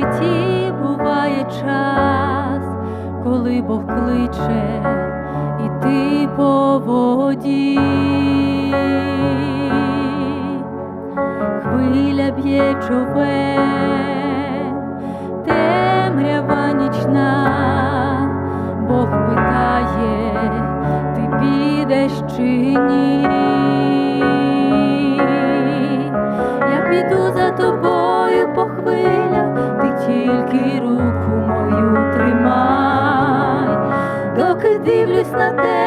житті буває час, коли Бог кличе і ти по воді, хвиля б'є човен. Дивлюсь на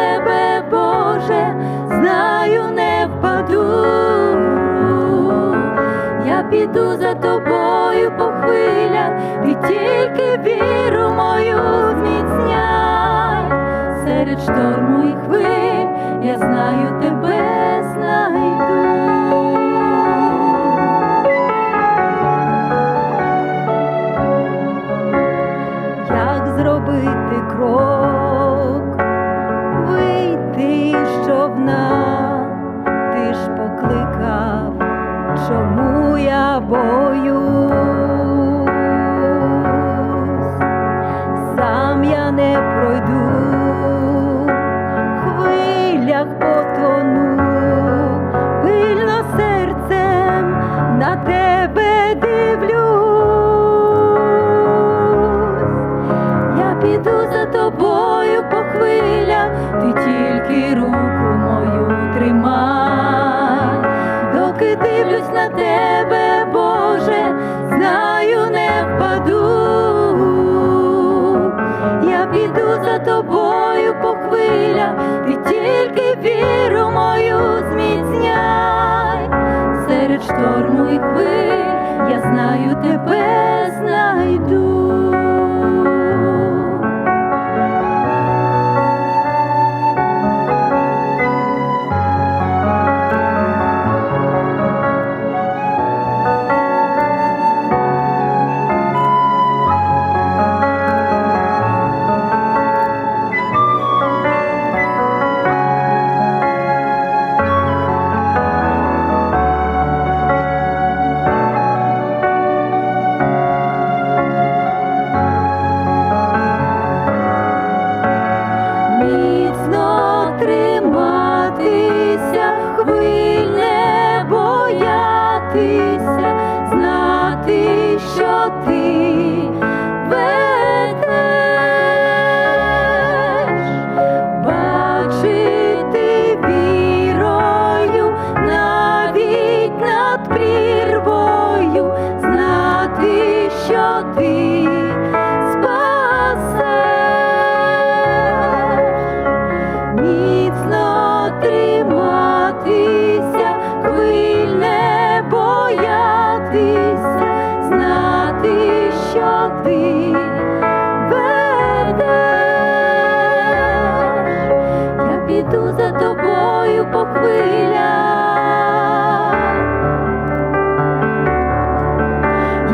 боюсь, сам я не пройду, хвилях потону, пильно серцем на тебе дивлюсь. Я піду за тобою по хвилях, ти тільки руку мою тримай, дивлюсь на тебе, Боже, знаю, не впаду. Я піду за тобою по хвилях, ти тільки віру мою зміцняй. Серед шторму і хвиль я знаю тебе знайду. Ти піду за тобою по хвилях.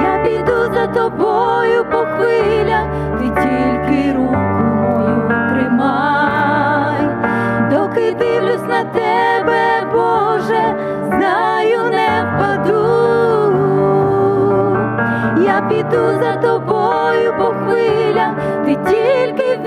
Я піду за тобою по хвилях, ти тільки руку мою тримай, доки дивлюсь на тебе, Боже, знаю, не впаду. Я піду за тобою по хвилях, ти тільки